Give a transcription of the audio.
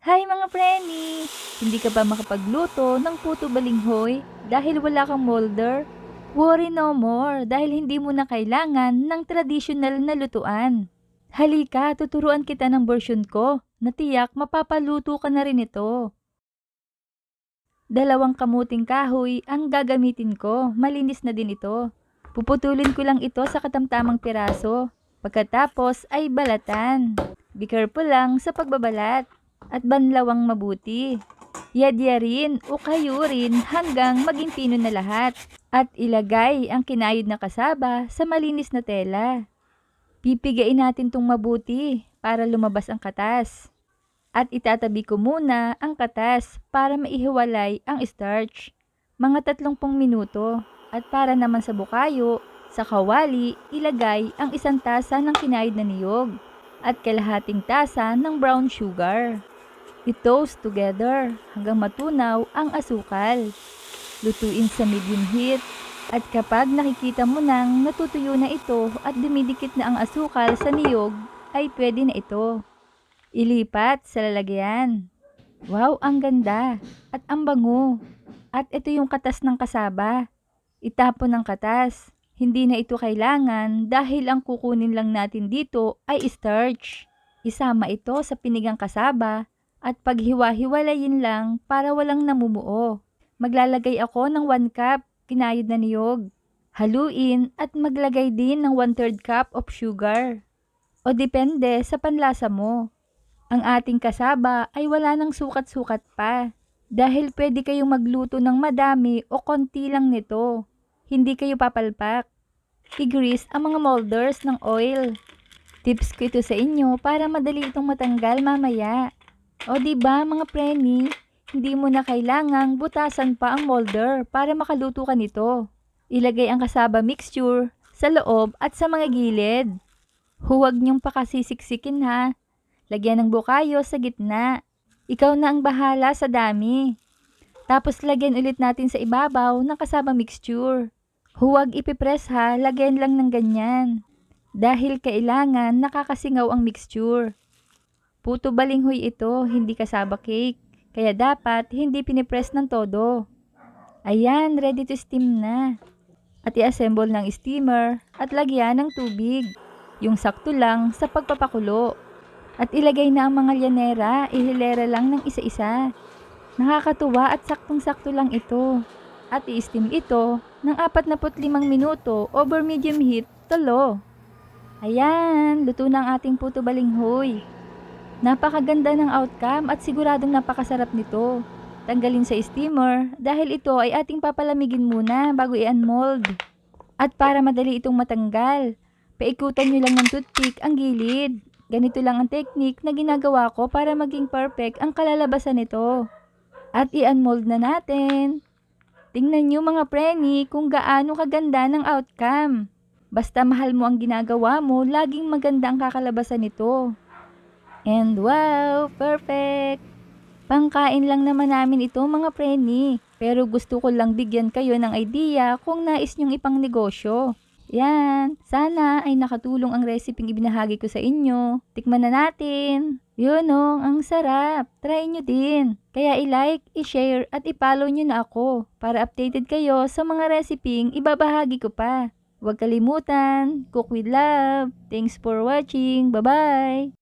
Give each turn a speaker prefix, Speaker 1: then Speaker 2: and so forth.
Speaker 1: Hi mga preni! Hindi ka ba makapagluto ng puto balinghoy dahil wala kang molder? Worry no more dahil hindi mo na kailangan ng traditional na lutuan. Halika, tuturuan kita ng version ko na tiyak mapapaluto ka na rin ito. Dalawang kamuting kahoy ang gagamitin ko, malinis na din ito. Puputulin ko lang ito sa katamtamang piraso. Pagkatapos ay balatan. Be careful lang sa pagbabalat at banlawang mabuti. Yadyarin o kayurin hanggang maging pino na lahat at ilagay ang kinayod na kasaba sa malinis na tela. Pipigain natin tong mabuti para lumabas ang katas. At itatabi ko muna ang katas para maihiwalay ang starch. Mga 30 minuto. At para naman sa bukayo, sa kawali, ilagay ang isang tasa ng kinayod na niyog at kalahating tasa ng brown sugar. I-toast together hanggang matunaw ang asukal. Lutuin sa medium heat at kapag nakikita mo nang natutuyo na ito at dumidikit na ang asukal sa niyog, ay pwede na ito. Ilipat sa lalagyan. Wow, ang ganda at ang bango. At ito yung katas ng kasaba. Itapon ng katas. Hindi na ito kailangan dahil ang kukunin lang natin dito ay starch. Isama ito sa pinigang kasaba at paghiwa-hiwalayin lang para walang namumuo. Maglalagay ako ng 1 cup kinayod na niyog. Haluin at maglagay din ng 1 3 cup of sugar. O depende sa panlasa mo. Ang ating kasaba ay wala ng sukat-sukat pa dahil pwede kayong magluto ng madami o konti lang nito. Hindi kayo papalpak. I-grease ang mga molders ng oil. Tips ko ito sa inyo para madali itong matanggal mamaya. O ba mga preni, hindi mo na kailangang butasan pa ang molder para makaluto ka nito. Ilagay ang kasaba mixture sa loob at sa mga gilid. Huwag niyong pakasisiksikin ha. Lagyan ng bukayo sa gitna. Ikaw na ang bahala sa dami. Tapos lagyan ulit natin sa ibabaw ng kasaba mixture. Huwag ipipress ha, lagyan lang ng ganyan. Dahil kailangan nakakasingaw ang mixture. Puto balinghoy ito, hindi kasaba cake. Kaya dapat hindi pinipress ng todo. Ayan, ready to steam na. At i-assemble ng steamer at lagyan ng tubig. Yung sakto lang sa pagpapakulo. At ilagay na ang mga lyanera, ihilera lang ng isa-isa. Nakakatuwa at saktong-sakto lang ito. At i-steam ito ng 45 minuto over medium heat, tulo. Ayan, luto na ang ating puto balinghoy. Napakaganda ng outcome at siguradong napakasarap nito. Tanggalin sa steamer dahil ito ay ating papalamigin muna bago i-unmold. At para madali itong matanggal, paikutan nyo lang ng toothpick ang gilid. Ganito lang ang technique na ginagawa ko para maging perfect ang kalalabasan nito. At i-unmold na natin. Tingnan nyo mga preni kung gaano kaganda ng outcome. Basta mahal mo ang ginagawa mo, laging maganda ang kakalabasan nito. And wow, perfect! Pangkain lang naman namin ito mga preni. Pero gusto ko lang bigyan kayo ng idea kung nais nyong ipang negosyo. Yan, sana ay nakatulong ang recipe ibinahagi ko sa inyo. Tikman na natin. Yun o, ang sarap. Try nyo din. Kaya i-like, i-share at i-follow nyo na ako para updated kayo sa mga reseping ibabahagi ko pa. Huwag kalimutan, cook with love. Thanks for watching. Bye-bye!